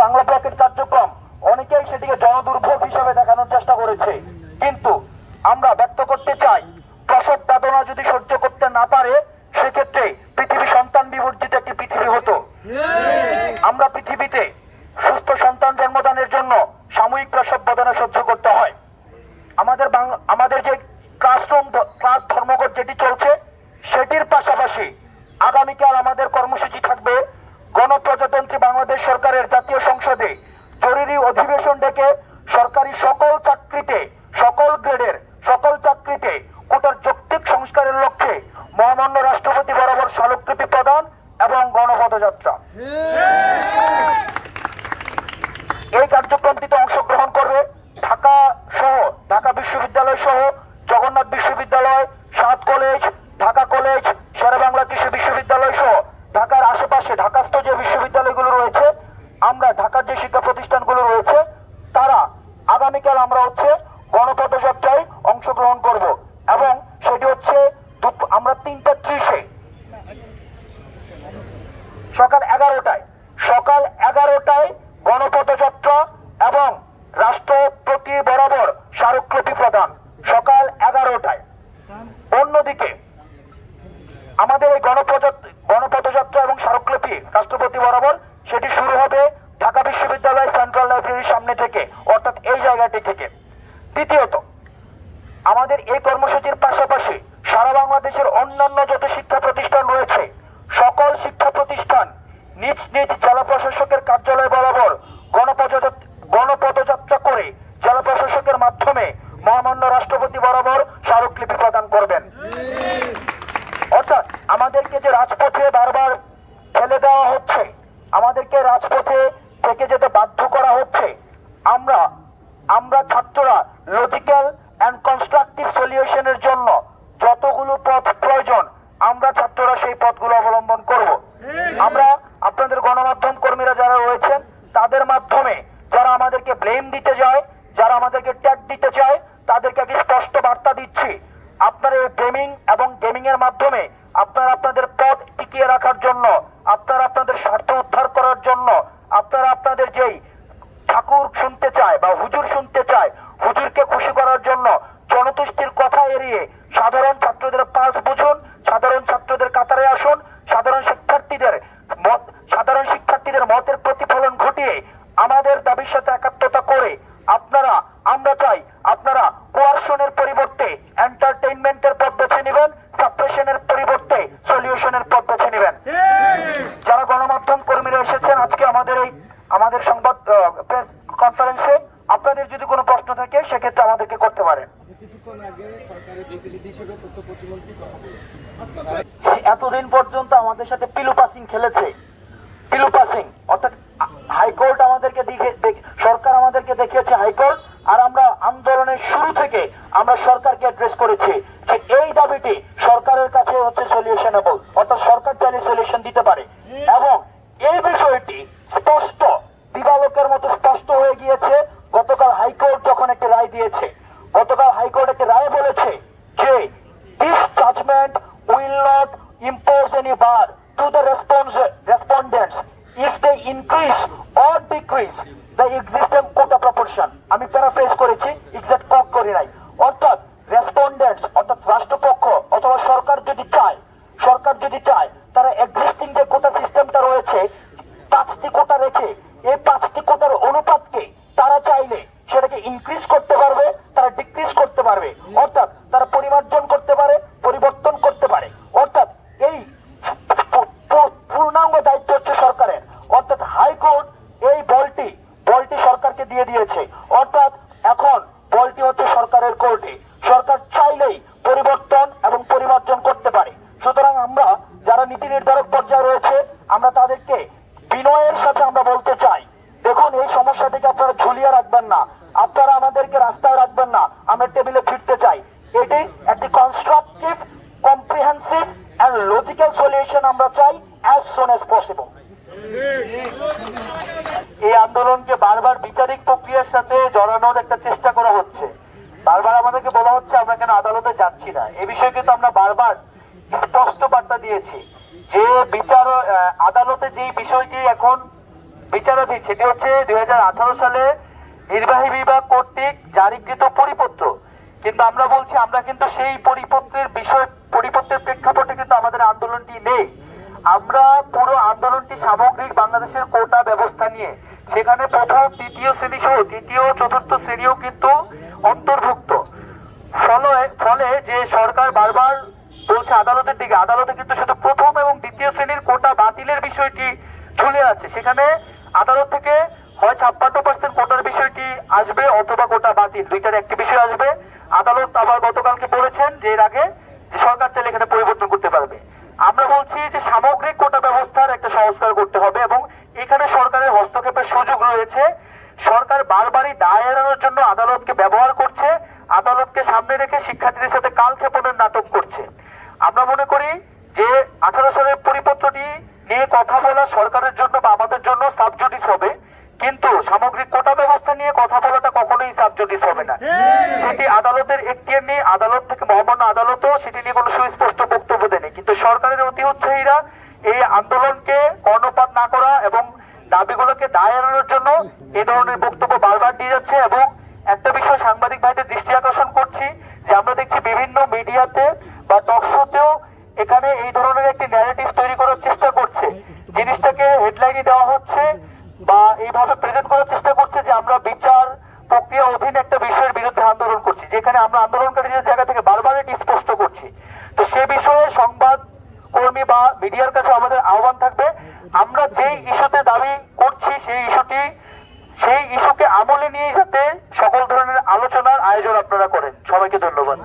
Bangla packet কার্যক্রম, অনেকেই সেটিকে জনদুর্ভোগ হিসেবে দেখানোর চেষ্টা করেছে। কিন্তু আমরা ব্যক্ত করতে চাই, প্রসব বেদনা যদি সহ্য করতে না পারে, সেক্ষেত্রে পৃথিবী সন্তান বিবর্জিত একটি পৃথিবী হতো। আমরা পৃথিবীতে সুস্থ সন্তান জন্মদানের জন্য সাময়িক প্রসব বেদনা সহ্য করতে হয়। আমাদের আমাদের যে ক্লাসরুম ক্লাস ধর্মঘট যেটি চলছে, সেটির পাশাপাশি আগামীকাল আমাদের কর্মসূচি থাকবে। গণপ্রজাতন্ত্রী বাংলাদেশ সরকারের জাতীয় সংসদে জরুরি অধিবেশন ডেকে সরকারি সকল চাকরিতে, সকল গ্রেডের, সকল চাকরিতে কোটার যৌক্তিক সংস্কারের লক্ষ্যে মহামান্য রাষ্ট্রপতি বরাবর স্মারকলিপি প্রদান এবং গণপদযাত্রা। এই কার্যক্রমটিতে অংশগ্রহণ করবে ঢাকা সহ, ঢাকা বিশ্ববিদ্যালয় সহ জগন্নাথ বিশ্ববিদ্যালয় সাত কলেজ ঢাকা কলেজ শেরেবাংলা কৃষি বিশ্ববিদ্যালয় সহ ঢাকার আশেপাশে ঢাকাস্থ যে বিশ্ববিদ্যালয়গুলো রয়েছে আমরা ঢাকার যে শিক্ষা প্রতিষ্ঠানগুলো রয়েছে তারা আগামীকাল আমরা হচ্ছে গণপদযাত্রায় অংশগ্রহণ করব এবং সেটি হচ্ছে আমরা তিনটা ত্রিশে। সকাল এগারোটায়। সকাল এগারোটায় গণপদযাত্রা এবং রাষ্ট্রপতি বরাবর স্মারকলিপি প্রদান সকাল এগারোটায়। অন্যদিকে আমাদের এই গণপদযাত্রা এবং স্মারকলিপি রাষ্ট্রপতি বরাবর সেটি শুরু হবে ঢাকা বিশ্ববিদ্যালয় সেন্ট্রাল লাইব্রেরির সামনে থেকে, অর্থাৎ এই জায়গাটি থেকে। দ্বিতীয়ত, আমাদের এই কর্মসূচির পাশাপাশি সারা বাংলাদেশের অন্যান্য যত শিক্ষা প্রতিষ্ঠান রয়েছে, সকল শিক্ষা প্রতিষ্ঠান নিজ নিজ জেলা প্রশাসকের কার্যালয় বরাবর গণপদযাত্রা করে জেলা প্রশাসকের মাধ্যমে মহামান্য রাষ্ট্রপতি বরাবর স্মারকলিপি প্রদান করবেন। অর্থাৎ আমাদেরকে যে রাজপথে বারবার ফেলে দেওয়া হচ্ছে, আমাদেরকে রাজপথে থেকে যেতে বাধ্য করা হচ্ছে, আমরা আমরা ছাত্ররা লজিক্যাল অ্যান্ড কনস্ট্রাকটিভ সলিউশনের জন্য যতগুলো পথ প্রয়োজন, আমরা ছাত্ররা সেই পথগুলো অবলম্বন করব। আমরা আপনাদের গণমাধ্যম কর্মীরা যারা রয়েছেন, তাদের মাধ্যমে যারা আমাদেরকে ব্লেম দিতে যায়, যারা আমাদেরকে ট্যাগ দিতে চায়, তাদেরকে আগে স্পষ্ট বার্তা দিচ্ছি। আপনার এই গেমিং এবং গেমিং এর মাধ্যমে আপনারা আপনাদের পথ টিকিয়ে রাখার জন্য, আপনারা আপনাদের স্বার্থ উদ্ধার করার জন্য, আপনারা আপনাদের যেই ঠাকুর শুনতে চায় বা হুজুর শুনতে চায়, হুজুরকে খুশি করার জন্য জনতুষ্টির কথা এড়িয়ে সাধারণ ছাত্রদের পালস বুঝুন, সাধারণ ছাত্রদের কাতারে আসুন, সাধারণ শিক্ষার্থীদের মত, সাধারণ শিক্ষার্থীদের মতের প্রতিফলন ঘটিয়ে আমাদের দাবির সাথে একাত্মতা করে আপনারা, আমরা চাই আমাদের সংবাদ প্রেস কনফারেন্সে আপনাদের যদি কোনো প্রশ্ন থাকে, সেক্ষেত্রে আমাদেরকে করতে বলেছেন এতদিন পর্যন্ত আমাদের সাথে পিলু পাসিং খেলেছে। পিলু পাসিং, অর্থাৎ হাইকোর্ট আমাদেরকে সরকার আমাদেরকে দেখিয়েছে হাইকোর্ট, আর আমরা আন্দোলনের শুরু থেকে আমরা সরকারকে অ্যাড্রেস করেছি যে এই দাবিটি সরকারের কাছে হচ্ছে সলিউশনেবল অর্থাৎ সরকার চাইলে সলিউশন দিতে পারে। এবং এই বিষয়টি স্পষ্ট দিবালোকের মতো স্পষ্ট হয়ে গিয়েছে গতকাল হাইকোর্ট যখন একটা রায় দিয়েছে গতকাল হাইকোর্ট একটা রায় বলেছে যে this judgment will not impose any bar to the response, respondents. If they increase or decrease the existing quota proportion আমি প্যারাফ্রেজ করেছি এক্সাক্ট কোট করি নাই। অর্থাৎ রেসপন্ডেন্টস অর্থাৎ রাষ্ট্রপক্ষ অথবা সরকার যদি চায় সরকার যদি চায় তারা এক্সিস্টিং যে কোটা সিস্টেমটা রয়েছে পাঁচটি কোটা রেখে এই পাঁচটি কোটার অনুপাতকে তারা চাইলে সেটাকে ইনক্রিজ করতে পারবে, তারা ডিক্রিজ করতে পারবে। অর্থাৎ তারা পরিমার্জন করতে পারে, পরিবর্তন করতে পারে। অর্থাৎ এই পূর্ণাঙ্গ দায়িত্ব হচ্ছে সরকারের। অর্থাৎ হাইকোর্ট এই বলটি বলটি সরকারকে দিয়ে দিয়েছে। অর্থাৎ এখন বলটি হচ্ছে সরকারের কোর্টে সরকার চাইলেই পরিবর্তন এবং পরিমার্জন করতে পারে সুতরাং আমরা যারা নীতি নির্ধারক পর্যায়ে রয়েছে আমরা তাদেরকে বিনয়ের সাথে আমরা বলতে চাই দেখুন এই সমস্যাটিকে আপনারা ঝুলিয়ে রাখবেন না। আপনারা আমাদেরকে রাস্তায় রাখবেন না। আমরা টেবিলে ফিরতে চাই। এটি একটি constructive comprehensive and logical solution আমরা চাই অ্যাজ সোন অ্যাজ পসিবল এই আন্দোলনকে বারবার বিচারিক প্রক্রিয়ার সাথে জড়ানোর একটা চেষ্টা করা হচ্ছে। বারবার আমাদেরকে বলা হচ্ছে, আমরা কেন আদালতে যাচ্ছি না? এ বিষয়ে কিন্তু আমরা বারবার স্পষ্ট বার্তা দিয়েছি। যে বিচার আদালতে যে বিষয়টি এখন বিচারাধীন, সেটি হচ্ছে দুই হাজার আঠারো সালে নির্বাহী বিভাগ কর্তৃক জারিকৃত পরিপত্র। কিন্তু আমরা বলছি, আমরা কিন্তু সেই পরিপত্রের বিষয়, পরিপত্রের প্রেক্ষাপটে কিন্তু আমাদের আন্দোলনটি নেই। আমরা পুরো আন্দোলনটি সামগ্রিক বাংলাদেশের কোটা ব্যবস্থা নিয়ে, সেখানে প্রথম, তৃতীয় শ্রেণি সহ, তৃতীয়, চতুর্থ শ্রেণীও কিন্তু অন্তর্ভুক্ত। ফলে ফলে যে সরকার বারবার বলছে আদালতের দিকে, আদালতে কিন্তু শুধু প্রথম এবং দ্বিতীয় শ্রেণির কোটা বাতিলের বিষয়টি ঝুলে আছে। সেখানে আদালত থেকে হয় ছাপ্পান্ন পার্সেন্ট কোটার বিষয়টি আসবে অথবা কোটা বাতিল, দুইটার একটি বিষয় আসবে। আদালত আবার গতকালকে বলেছেন যে এর আগে সরকার চাইলে এখানে পরিবর্তন করতে পারবে। আমরা বলছি যে সামগ্রিক কোটা ব্যবস্থার একটা সংস্কার করতে হবে এবং এখানে সরকারের হস্তক্ষেপের সুযোগ রয়েছে। সরকার বারবারই দায় এড়ানোর জন্য আদালতকে ব্যবহার করছে, আদালতকে সামনে রেখে শিক্ষার্থীদের সাথে কালক্ষেপণের নাটক করছে। আমরা মনে করি যে আঠারো সালের পরিপত্রটি নিয়ে কথা বলা সরকারের জন্য বা আমাদের জন্য সাবজুডিস হবে। কিন্তু সামগ্রিক কোটা ব্যবস্থা নিয়ে কথা বলাটা কখনোই সাবজুডিস হবে না। সেটি আদালতের এখতিয়ার নিয়ে আদালত থেকে মহামান্য আদালতও সেটি নিয়ে কোনো সুস্পষ্ট বক্তব্য দেয়নি। কিন্তু সরকারের অতি উৎসাহীরা এই আন্দোলনকে কর্ণপাত না করা এবং দাবিগুলোকে দায় এড়ানোর জন্য এ ধরনের বক্তব্য বারবার দিয়ে যাচ্ছে এবং একটা বিষয় সাংবাদিক ভাইদের দৃষ্টি আকর্ষণ করছি যে আমরা দেখছি বিভিন্ন মিডিয়াতে বা টক শোতেও এখানে এই ধরনের একটি ন্যারেটিভ জিনিসটাকে দেওয়া হচ্ছে বা এইভাবে প্রেজেন্ট করার চেষ্টা করছে যে আমরা বিচার প্রক্রিয়া অধীন একটা বিষয়ের বিরুদ্ধে আন্দোলন করছি, যেখানে আমরা আন্দোলনকারীদের জায়গা থেকে বারবার এটি স্পষ্ট করছি। তো সে বিষয়ে সংবাদ কর্মী বা মিডিয়ার কাছে আমাদের আহ্বান থাকবে, আমরা যেই ইস্যুতে দাবি করছি সেই ইস্যুটি, সেই ইস্যুকে আমলে নিয়ে যাতে সকল ধরনের আলোচনার আয়োজন আপনারা করেন। সবাইকে ধন্যবাদ।